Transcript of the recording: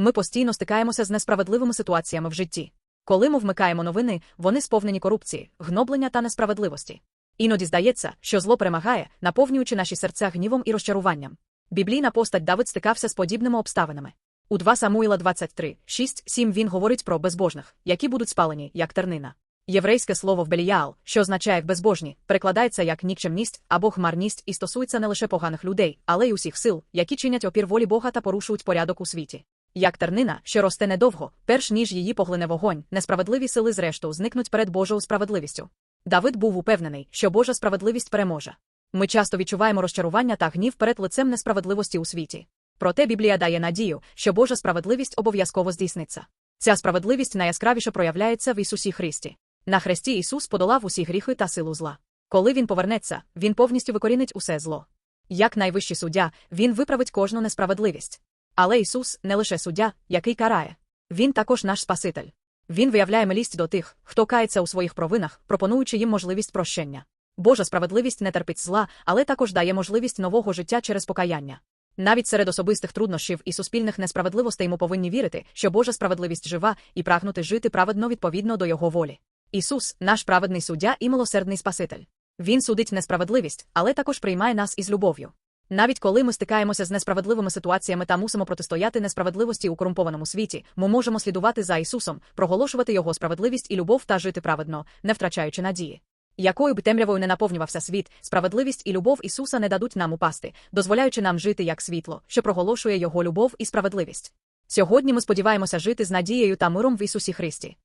Ми постійно стикаємося з несправедливими ситуаціями в житті. Коли ми вмикаємо новини, вони сповнені корупції, гноблення та несправедливості. Іноді здається, що зло перемагає, наповнюючи наші серця гнівом і розчаруванням. Біблійна постать Давид стикався з подібними обставинами. У 2 Самуїла 23, 6, 7 він говорить про безбожних, які будуть спалені, як тернина. Єврейське слово в Беліял, що означає безбожні, перекладається як нікчемність або хмарність і стосується не лише поганих людей, але й усіх сил, які чинять опір волі Бога та порушують порядок у світі. Як тернина, що росте недовго, перш ніж її поглине вогонь, несправедливі сили зрештою зникнуть перед Божою справедливістю. Давид був упевнений, що Божа справедливість переможе. Ми часто відчуваємо розчарування та гнів перед лицем несправедливості у світі. Проте Біблія дає надію, що Божа справедливість обов'язково здійсниться. Ця справедливість найяскравіше проявляється в Ісусі Христі. На хресті Ісус подолав усі гріхи та силу зла. Коли Він повернеться, Він повністю викорінить усе зло. Як найвищий суддя, Він виправить кожну несправедливість. Але Ісус не лише суддя, який карає. Він також наш Спаситель. Він виявляє милість до тих, хто кається у своїх провинах, пропонуючи їм можливість прощення. Божа справедливість не терпить зла, але також дає можливість нового життя через покаяння. Навіть серед особистих труднощів і суспільних несправедливостей ми повинні вірити, що Божа справедливість жива і прагнути жити праведно відповідно до Його волі. Ісус, наш праведний суддя і милосердний Спаситель. Він судить несправедливість, але також приймає нас із любов'ю. Навіть коли ми стикаємося з несправедливими ситуаціями та мусимо протистояти несправедливості у корумпованому світі, ми можемо слідувати за Ісусом, проголошувати Його справедливість і любов та жити праведно, не втрачаючи надії. Якою б темрявою не наповнювався світ, справедливість і любов Ісуса не дадуть нам упасти, дозволяючи нам жити як світло, що проголошує Його любов і справедливість. Сьогодні ми сподіваємося жити з надією та миром в Ісусі Христі.